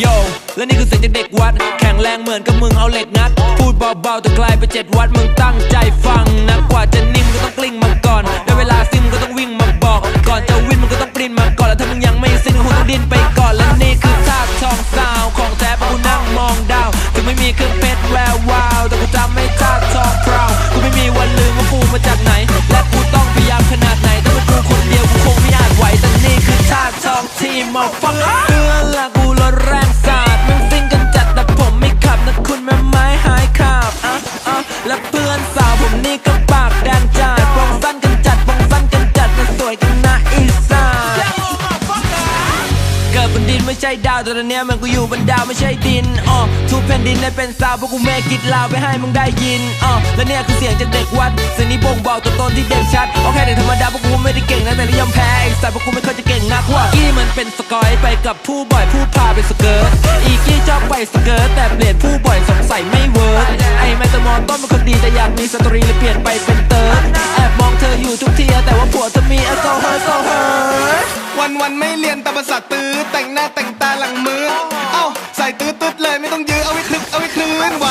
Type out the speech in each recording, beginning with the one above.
โยและนี่คือเสียงจากเด็กวัด แข็งแรงเหมือนกับมึงเอาเหล็กงัด พูดเบาๆแต่ไกลไปเจ็ดวัดมึงตั้งใจฟังนะกว่าจะนิ่มก็ต้องกลิ้งมาก่อนได้เวลาซิมก็ต้องวิ่งมาบอก ก่อนจะวิ่งมึงก็ต้องปรินมาก่อน แล้วถ้ามึงยังไม่สิ้นก็คงต้องดิ้นไปก่อนและนี่คือท่าทองสาวของแท้เพราะกูนั่งมองดาวถึงไม่มีเครื่องเพชรแวววาวแต่กูจำไม่ท่าทองพราวกูไม่มีวันลืมว่ากูมาจากไหน และกูต้องพยายามขนาดไหนถ้าเป็นกูคนเดียวกูคงไม่อาจไหวแต่นี่คือท่าทองที่มาฟังเพื่อนละกูรถแร นดินไม่ใช่ดาวแต่ตอนนี้มันกูอยู่บนดาวไม่ใช่ดินอ๋อทุกแผ่นดินได้เป็นสาวเพราะกูแม่กิดลาวไปให้มึงได้ยินอ๋อและเนี่ยคือเสียงจากเด็กวัดเสียงนี้บ่งบอกตัวตนที่เด่นชัดโอเคเด็กธรรมดาเพราะกูไม่ได้เก่งนะแต่นิยมแพ้ไอ้สายเพราะกูไม่เคยจะเก่งนักว่ากี้มันเป็นสกอยไปกับผู้บ่อยผู้พาไปสเกิร์ตอีกี้ชอบไปสเกิร์ตแต่เปลี่ยนผู้บ่อยสงสัยไม่เวิร์กไอ้แมตามอนต้นเป็นคนดีแต่อยากมีสตรีเลยเปลี่ยนไปเป็น ตื้อตืดเลยไม่ต้องยื้อเอาไว้คลึกเอาไว้คลื่นไหว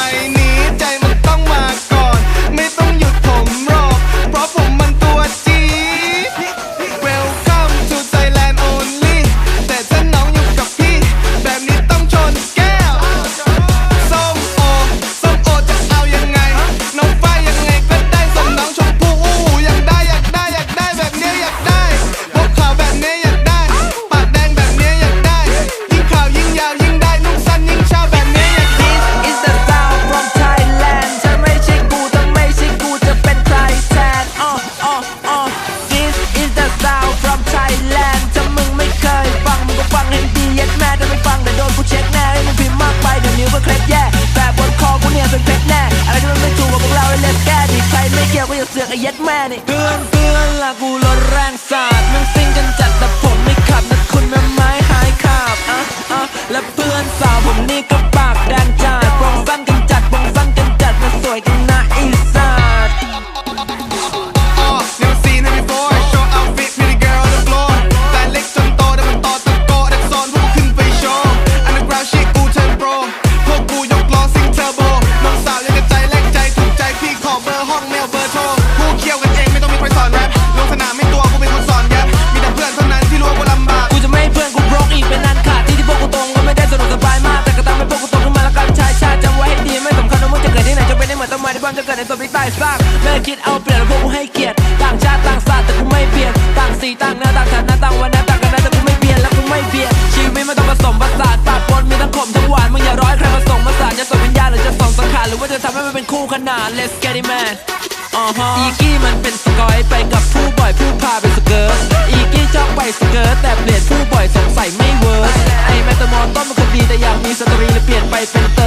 ไอ้ยัดแม่นี่เพื่อนเพื่อนละกูรถแรง มที่ใต้ซากไม่คิดเอาเปรียบแล้วพวกกูให้เกียรติต่างชาติต่างศาสตร์แต่กูไม่เปลี่ยนต่างสีต่างหน้าต่างฐานะต่างวันนะต่างกันนะแต่กูไม่เปลี่ยนและกูไม่เปลี่ยนชีวิตมันต้องผสมผสานปากปนมีทั้งขมทั้งหวานมึงอย่าร้อยใครมาส่งมาสานจะส่งวิญญาณหรือจะส่งสังขารหรือว่าจะทำให้มันเป็นคู่ขนาน Let's get it man อ๋อฮะอีกี้มันเป็นสกอยไปกับผู้บ่อยผู้พาไปสเกิร์ตอีกี้ชอบไปสเกิร์ตแต่เปลี่ยนผู้บ่อยสงสัยไม่เวิร์กไอแมตามอนต้นมันคดีแต่อยากมีสตรีเลยเปลี่ยนไปเป็น